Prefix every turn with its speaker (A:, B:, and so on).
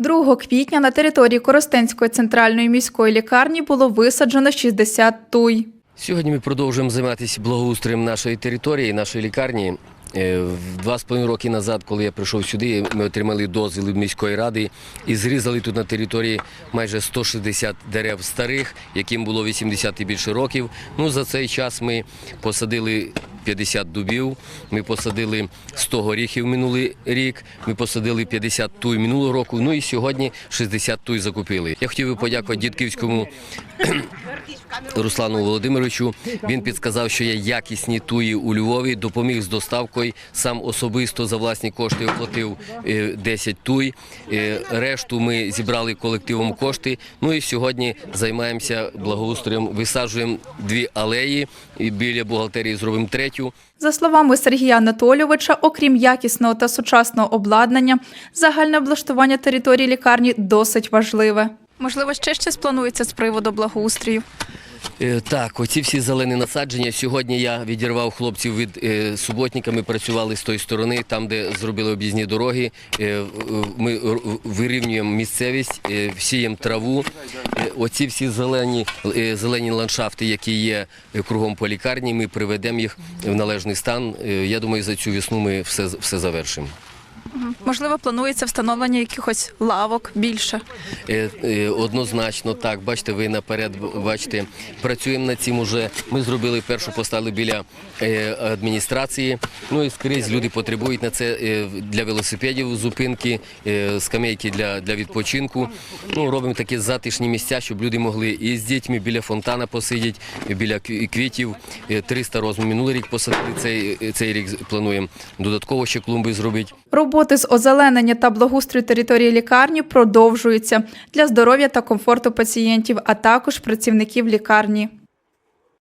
A: 2 квітня на території Коростенської центральної міської лікарні було висаджено 60 туй.
B: Сьогодні ми продовжуємо займатися благоустроєм нашої території, нашої лікарні. Е, Два з половиною роки назад, коли я прийшов сюди, ми отримали дозвіл від міської ради і зрізали тут на території майже 160 дерев старих, яким було 80 і більше років. Ну за цей час ми посадили 50 дубів, ми посадили 100 горіхів минулий рік, ми посадили 50 туй минулого року. Ну і сьогодні 60 туй закупили. Я хотів би подякувати Дідківському Руслану Володимировичу. Він підказав, що є якісні туї у Львові, допоміг з доставкою. Сам особисто за власні кошти оплатив е, 10 туй. Е, Решту ми зібрали колективом кошти. Ну і сьогодні займаємося благоустроєм. Висаджуємо дві алеї. Біля бухгалтерії зробимо третю.
A: За словами Сергія Анатолійовича, окрім якісного та сучасного обладнання, загальне облаштування території лікарні досить важливе. Можливо, ще щось планується з приводу благоустрою.
B: Е, Так, оці всі зелені насадження. Сьогодні я відірвав хлопців від е, суботника. Ми працювали з тої сторони, там, де зробили об'їзні дороги. Е, ми вирівнюємо місцевість, всіємо траву. Оці всі зелені, зелені ландшафти, які є кругом по лікарні, ми приведемо їх в належний стан. Я думаю, за цю весну ми все, все завершимо.
A: Можливо, планується встановлення якихось лавок більше.
B: Е, е, Однозначно так. Бачите, ви наперед бачите, працюємо над цим уже. Ми зробили першу поставили біля е, адміністрації. Ну і скрізь люди потребують на це для велосипедів зупинки, скамейки для, для відпочинку. Ну, робимо такі затишні місця, щоб люди могли і з дітьми біля фонтана посидіти, біля квітів. Е, 300 роз минулий рік посадили, цей, цей рік плануємо додатково ще клумби зробити.
A: Роботи з озеленення та благоустрою території лікарні продовжуються для здоров'я та комфорту пацієнтів, а також працівників лікарні.